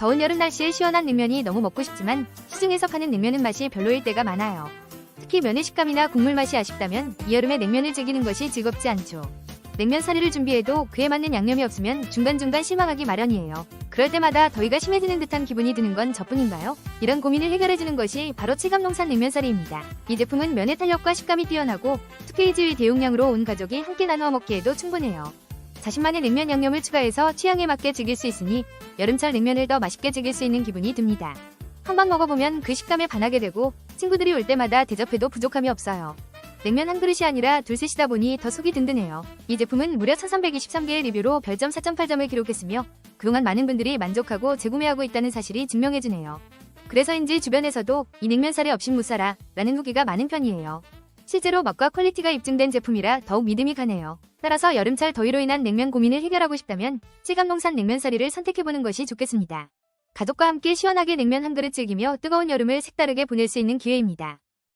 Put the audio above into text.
더운 여름 날씨에 시원한 냉면이 너무 먹고 싶지만 시중에서 파는 냉면은 맛이 별로일 때가 많아요. 특히 면의 식감이나 국물 맛이 아쉽다면 이 여름에 냉면을 즐기는 것이 즐겁지 않죠. 냉면 사리를 준비해도 그에 맞는 양념이 없으면 중간중간 실망하기 마련이에요. 그럴 때마다 더위가 심해지는 듯한 기분이 드는 건 저뿐인가요? 이런 고민을 해결해주는 것이 바로 체감농산 냉면사리입니다. 이 제품은 면의 탄력과 식감이 뛰어나고 2kg의 대용량으로 온 가족이 함께 나누어 먹기에도 충분해요. 자신만의 냉면 양념을 추가해서 취향에 맞게 즐길 수 있으니 여름철 냉면을 더 맛있게 즐길 수 있는 기분이 듭니다. 한번 먹어보면 그 식감에 반하게 되고 친구들이 올 때마다 대접해도 부족함이 없어요. 냉면 한 그릇이 아니라 둘셋이다 보니 더 속이 든든해요. 이 제품은 무려 1323개의 리뷰로 별점 4.8점을 기록했으며 그동안 많은 분들이 만족하고 재구매하고 있다는 사실이 증명해주네요. 그래서인지 주변에서도 이 냉면 사례 없인 못 살아 라는 후기가 많은 편이에요. 실제로 맛과 퀄리티가 입증된 제품이라 더욱 믿음이 가네요. 따라서 여름철 더위로 인한 냉면 고민을 해결하고 싶다면 찌감농산 냉면사리를 선택해보는 것이 좋겠습니다. 가족과 함께 시원하게 냉면 한 그릇 즐기며 뜨거운 여름을 색다르게 보낼 수 있는 기회입니다.